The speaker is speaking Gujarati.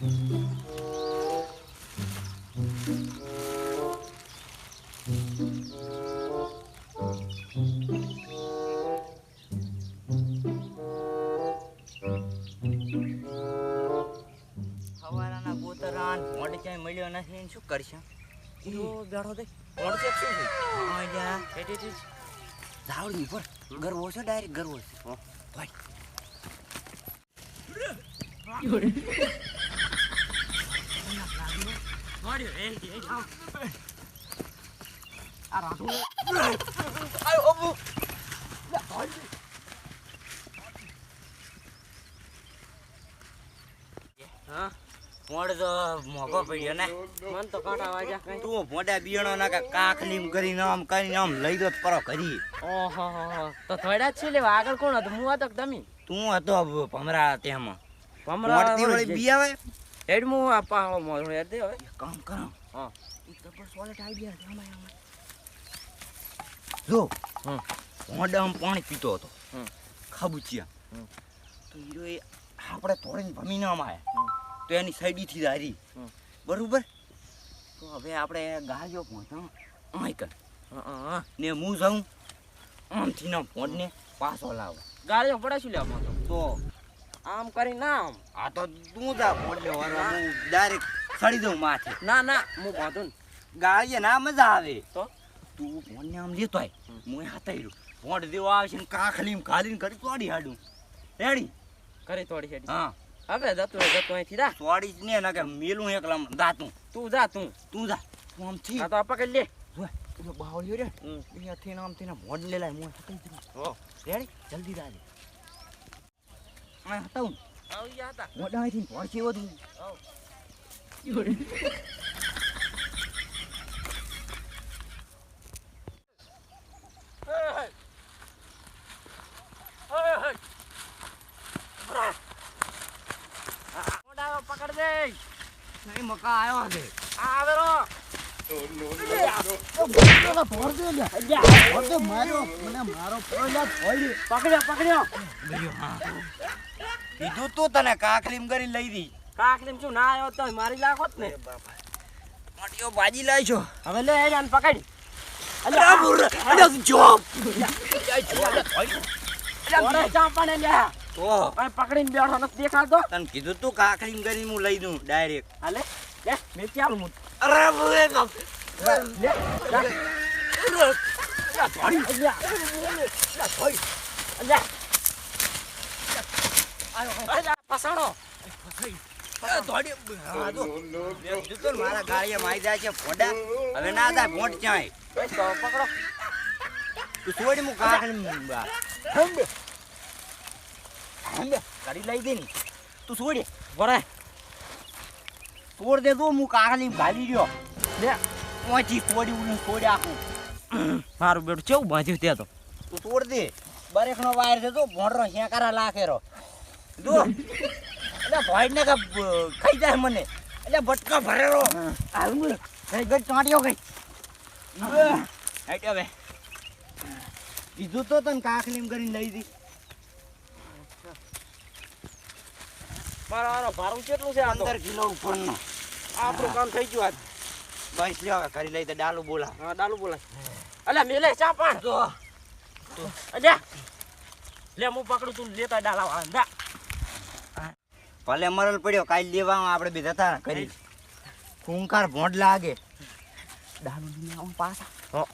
હવારાના ગોતરાન મોઢે ક્યાંય મળ્યો નથી શું કરશે? ઈરો બેઠો દે. મોઢ ચેક શું છે? હા જા. હેઠે ધાવડી ઉપર. ગરવો છે ડાયરેક્ટ ગરવો છે. ભાઈ. મળ્યો એ એ આ રાધો આયો અબુ હા મોડ તો પડ્યો ને મન તો કાંટા વાગ્યા કઈ તું મોડા બિયાણો ના કા કાખલીમ કરીને આમ કરીને આમ લઈ દો પરો કરી ઓહો તો થોડા છે લેવા આગળ કોણ હતું હું હતો તમે. તું હતો ભમરા તેમાં ભમરા બી આવે? હેડ હું આ પાહો મોર હેડ દે હવે. કામ કરો. હા. ઈ જબર સોલેટ આઈડિયા છે આમાં આમાં. જો હમ. મોડામ પાણી પીતો હતો. હમ. ખાબુચિયા. તો હીરો એ આપણે તોડીને ભમી ના માય તો એની સાઈડીથી દારી. બરોબર? તો હવે આપણે ગાજો પહોંચો આય કર. હા હા ને હું જાઉં આમથી ના ફોનને પાછો લાવ. ગાળીઓ પડે શું લેવા તો આમ કરી ના આમ. આ તો તું જા ફોનને વારવા હું ડાયરેક્ટ સડી દઉં માથે. ના ના હું બાંધું ને ગાળીએ ના મજા આવે. તો? તું ફોનને આમ લેતો હોય. હું હાથાઈ ફોન દેવા આવશે ને કાખલીમ ખાલીને કરી તોડી હાડું. રેડી? કરી તોડી હેડી. હા. હવે જતું જતું અહીંથી જા. તોડી જ ને ના કે મેલું એકલા દાતું તું. જા તું. તું જા. તું આમથી આ તો પકડી લે. પેલો બાવળિયો રે. અહીંયાથી ને આમથી મોડ લેલાય હું. રેડી? જલ્દી દાજે આ હતા મોઢા અહીંથી ભોળશે બધું હો મોઢા પકડ દે નહીં મકા આવ્યો છે આ પકડ્યો પકડ્યો કીધું તું તને કાકલીમ કરી લઈ દી. કાકલીમ શું ના આવ્યો તો મારી લાખો જ ને. મોટીઓ બાજી છો. હવે લે એને પકડ. અરે બુર અરે જોબ. ઓરે ચાંપાને લે તો. પકડીને બેઠો નથી દેખાતો. તને કીધું તું કાકલીમ કરી હું લઈ દઉં ડાયરેક્ટ હાલે લે. મે ચાલ હું અરે બુરે બાપ લે લે લે અલ્યા, લે દોડી હા ને મારા ગાડીએ માઈ જાય છે ફોડા હવે ના થાય બસ તો પકડો તું છોડી હું હંબે. કરી લઈ દે ને. તું છોડી વરાય તોડ દે તો હું કાખલીમ ઘાલી રહ્યો. લે. પહોંચી છોડી ઉડું છોડી આખું? મારું બેટું કેવું બાંધ્યું તે તો? તું તોડ દે. બરેકનો વાયર છે તો ભોંડરો શેકારા લાખેરો. જો. એટલે ભાઈ ને ખાઈ જાય મને. એટલે બટકા ભરેલો. આવું ગઈ ગઈ ચોંટ્યો ગઈ. હેટ હવે બીજું તો તને કાખલીમ કરીને લઈ દી મારા ભારું કેટલું છે અંદર કિલો ઉપરનો. આપણું કામ થઈ ગયું આજ. બસ લ્યો હવે કરી લઈ તો ડાલુ બોલા હા ડાલુ બોલા અલ્યા મેલે ચા પણ તો અલ્યા. લે હું પકડું તું લેતા ડાલા વાળા ભલે મરલ પડ્યો કાલ લેવા આપણે બી જતા કરી ખૂંકાર ભોંડ લાગે. ડાલું પાછા. હો.